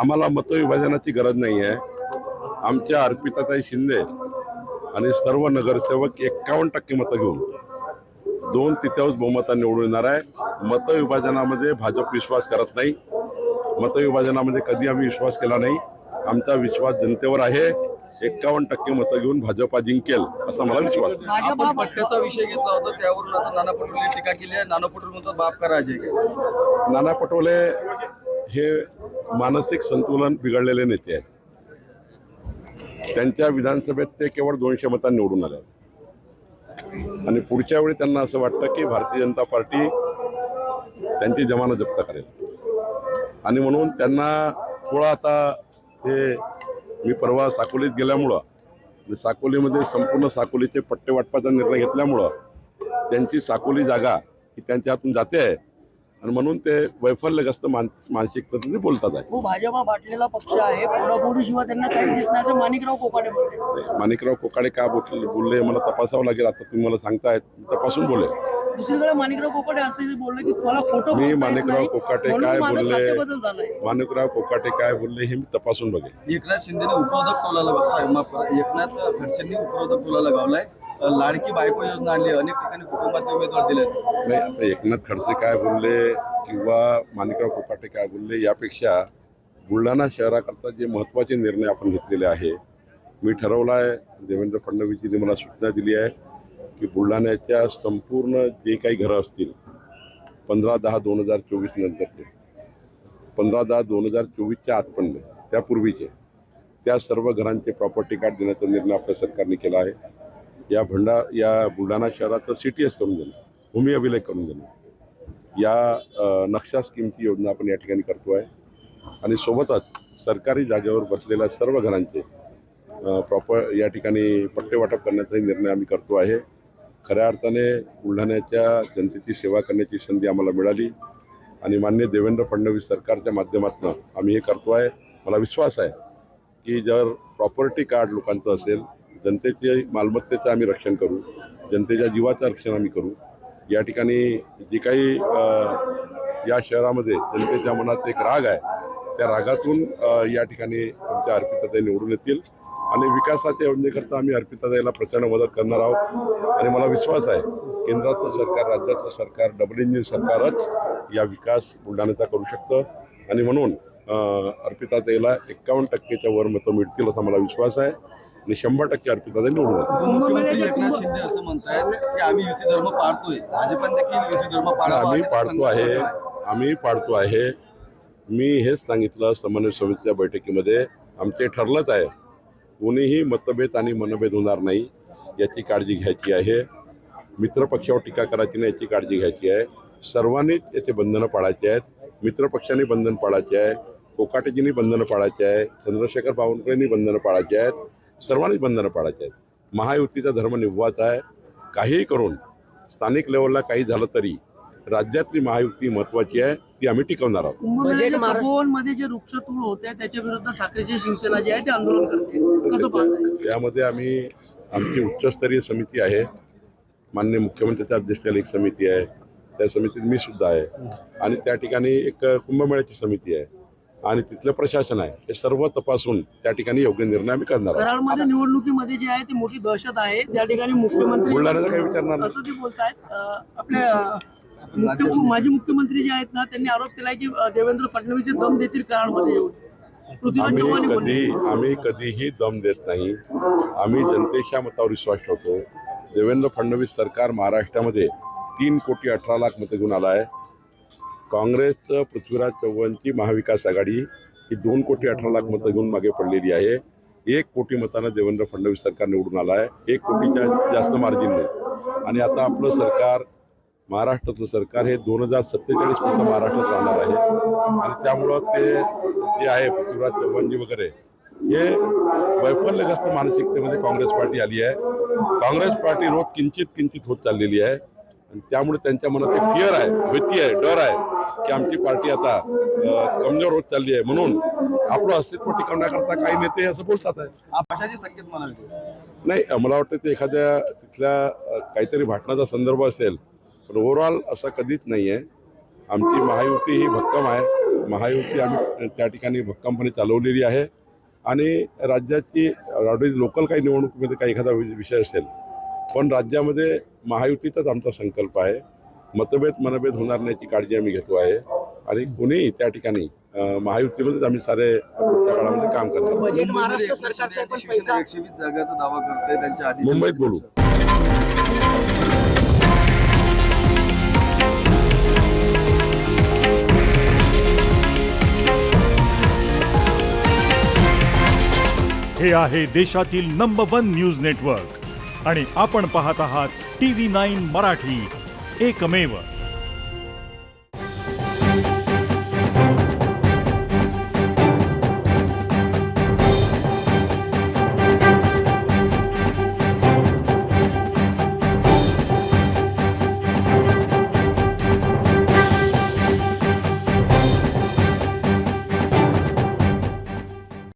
आम्हाला मतविभाजनाची गरज नाही आहे. आमच्या अर्पिताताई शिंदे आणि सर्व नगरसेवक एक्कावन्न टक्के मतं घेऊन दोन तृतीयांश बहुमतात निवडून येणार आहे मतविभाजनामध्ये भाजप विश्वास करत नाही. मतविभाजनामध्ये कधी आम्ही विश्वास केला नाही. आमचा विश्वास जनतेवर आहे. एक्कावन्न टक्के मतं घेऊन भाजपा जिंकेल असा मला विश्वास आपण पट्ट्याचा विषय घेतला होता त्यावरून आता नाना पटोले टीका केली आहे. नाना पटोले म्हणतात बाप का राजे नाना पटोले हे मानसिक संतुलन बिघडलेले नेते आहेत. त्यांच्या विधानसभेत ते केवळ दोनशे मतांनी निवडून आले आहेत. आणि पुढच्या वेळी त्यांना असं वाटतं की भारतीय जनता पार्टी त्यांची जमाना जप्त करेल. आणि म्हणून त्यांना थोडा आता ते मी परवा साकोलीत गेल्यामुळं आणि साकोलीमध्ये संपूर्ण साकोलीचे पट्टे वाटपाचा निर्णय घेतल्यामुळं त्यांची साकोली जागा ही त्यांच्या हातून जाते आहे. आणि म्हणून ते वैफल्यग्रस्त मानस मानसिकतेने बोलतात आहे. हो भाजपा बाटलेला पक्ष आहे. त्यांना माणिकराव कोकाटे बोलले. माणिकराव कोकाडे का बोलले? बोलले मला तपासावं लागेल. आता तुम्ही मला सांगताय तपासून बोले दुसरीकडे माणिकराव कोकाटे असे बोलले की मला मी माणिकराव कोकाटे काय बोलले? माणिकराव कोकाटे काय बोलले हे मी तपासून बघेन एकनाथ शिंदेने उपरोधक करा. एकनाथ खडसेंनी उपरोधक टोलाला गावलाय लाडकी बायको योजना आणली अनेक ठिकाणी कुटुंबातले उमेदवार दिले. नाही आता एकनाथ खडसे काय बोलले किंवा माणिकराव कोकाटे काय बोलले यापेक्षा बुलढाणा शहराकरता जे महत्त्वाचे निर्णय आपण घेतलेले आहे मी ठरवलं आहे देवेंद्र फडणवीसजींनी मला सूचना दिली आहे की बुलढाण्याच्या संपूर्ण जे काही घरं असतील पंधरा दहा दोन हजार चोवीस नंतरचे पंधरा दहा दोन हजार चोवीसच्या आतपर्यंत त्यापूर्वीचे त्या सर्व घरांचे प्रॉपर्टी कार्ड देण्याचा निर्णय आपल्या सरकारने केला आहे. या भंडा या बुलढाणा शहराचं सी टी एस करून देणं भूमी अभिलेख करून देणं. या नक्षा स्कीमची योजना आपण या ठिकाणी करतो आहे आणि सोबतच सरकारी जागेवर बसलेल्या सर्व घरांचे प्रॉपर या ठिकाणी पट्टे वाटप करण्याचाही निर्णय आम्ही करतो आहे. खऱ्या अर्थाने बुलढाण्याच्या जनतेची सेवा करण्याची संधी आम्हाला मिळाली. आणि मान्य देवेंद्र फडणवीस सरकारच्या माध्यमातून आम्ही हे करतो आहे मला विश्वास आहे की जर प्रॉपर्टी कार्ड लोकांचं असेल जनतेचे मालमत्तेचं आम्ही रक्षण करू जनतेच्या जीवाचं रक्षण आम्ही करू. या ठिकाणी जे काही या शहरामध्ये जनतेच्या मनात एक राग आहे त्या रागातून या ठिकाणी आमच्या अर्पिताताई निवडून येतील. आणि विकासाच्या योजनेकरता आम्ही अर्पिताताईला प्रचंड मदत करणार आहोत. आणि मला विश्वास आहे केंद्राचं सरकार राज्याचं सरकार डबल इंजिन सरकारच या विकास बुलढाण्याचा करू शकतं. आणि म्हणून अर्पिताताईला एक्कावन्न टक्केच्या वर मतं मिळतील असा मला विश्वास आहे. आणि शंभर टक्के अर्पिताताई निवडून एकनाथ शिंदे असं म्हणतायत की आम्ही युती धर्म पाळतोय. भाजपाने देखील युती धर्म पाळतो आम्ही आहे. पाडतो आहे. आम्ही पाडतो आहे. मी हेच सांगितलं समन्वय समितीच्या बैठकीमध्ये आमचे ठरलंच आहे. कोणीही मतभेद आणि मनभेद होणार नाही याची काळजी घ्यायची आहे. मित्रपक्षावर टीका करायची नाही याची काळजी घ्यायची आहे. सर्वांनीच याचे बंधनं पाळायचे आहेत. मित्रपक्षांनी बंधन पाळायचे आहे. कोकाटेजींनी बंधनं पाळायचे आहे. चंद्रशेखर बावनकुळेंनी बंधनं पाळायची आहेत. सर्वांनीच बंधनं पाळायची आहेत. महायुतीचा धर्म निभवायचा आहे. काहीही करून स्थानिक लेवलला काही झालं तरी राज्यातली महायुती महत्वाची आहे ती आम्ही टिकवणार आहोत. तपोवनमध्ये जे वृक्षतोड होते त्याच्या विरुद्ध ठाकरेची शिवसेना जी आहे ते आंदोलन करते. कसं पाहताय? त्यामध्ये आम्ही आमची उच्चस्तरीय समिती आहे. मान्य मुख्यमंत्र्याच्या अध्यक्षतेखाली एक समिती आहे. त्या समितीत मी सुद्धा आहे. आणि त्या ठिकाणी एक कुंभमेळ्याची समिती आहे. आणि तिथलं प्रशासन आहे हे सर्व तपासून त्या ठिकाणी योग्य निर्णय आम्ही करणार आहोत. कराडमध्ये निवडणुकीमध्ये जे आहे ते मोठी दहशत आहे. त्या ठिकाणी मुख्यमंत्री बुलढाण्याचं काही विचारणार नाही. असं ते बोलतायत. अं, आपले अं, मुख्य माजी मुख्यमंत्री जे आहेत ना त्यांनी आरोप केलाय की अं, देवेंद्र फडणवीस हे दम देतील कराडमध्ये येऊन. पृथ्वीराज चव्हाण आम्ही बोलले कधी आम्ही कधीही दम देत नाही. आम्ही जनतेच्या मतावर विश्वास ठेवतो. देवेंद्र फडणवीस सरकार महाराष्ट्रामध्ये तीन कोटी अठरा लाख मतं घेऊन आला आहे. काँग्रेसचं पृथ्वीराज चव्हाणची महाविकास आघाडी ही दोन कोटी अठरा लाख मतं घेऊन मागे पडलेली आहे. एक कोटी मतानं देवेंद्र फडणवीस सरकार निवडून आलं आहे एक कोटीच्या जास्त मार्जिनने आणि आता आपलं सरकार महाराष्ट्राचं सरकार हे दोन हजार सत्तेचाळीस पर्यंत महाराष्ट्रात राहणार आहे. आणि त्यामुळं ते जे आहे पृथ्वीराज चव्हाणजी वगैरे हे वैफल्यग्रस्त मानसिकतेमध्ये काँग्रेस पार्टी आली आहे. काँग्रेस पार्टी रोज किंचित किंचित होत चाललेली आहे. आणि त्यामुळे त्यांच्या मनात एक फिअर आहे भीती आहे डर आहे. की आमची पार्टी आता कमजोर होत चालली आहे. म्हणून आपलं अस्तित्व टिकवण्याकरता काही नेते असं बोलतात आहे. संकेत नाही मला वाटतं ते एखाद्या तिथल्या काहीतरी भाषणाचा संदर्भ असेल. पण ओव्हरऑल असा कधीच नाही आहे आमची महायुती ही भक्कम आहे. महायुती आम्ही त्या ठिकाणी भक्कमपणे चालवलेली आहे. आणि राज्याची लोकल काही निवडणुकीमध्ये काही एखादा विषय असेल. पण राज्यामध्ये महायुतीचाच आमचा संकल्प आहे. मतभेद मनभेद होणार नाही याची काळजी आम्ही घेतो आहे. आणि कोणीही त्या ठिकाणी महायुतीमध्येच आम्ही सारे पुढच्या काळामध्ये काम करते त्यांच्या आधी मुंबईत बोलू. हे आहे देशातील नंबर वन न्यूज नेटवर्क आणि आपण पाहत आहात T V nine Marathi. एकमेव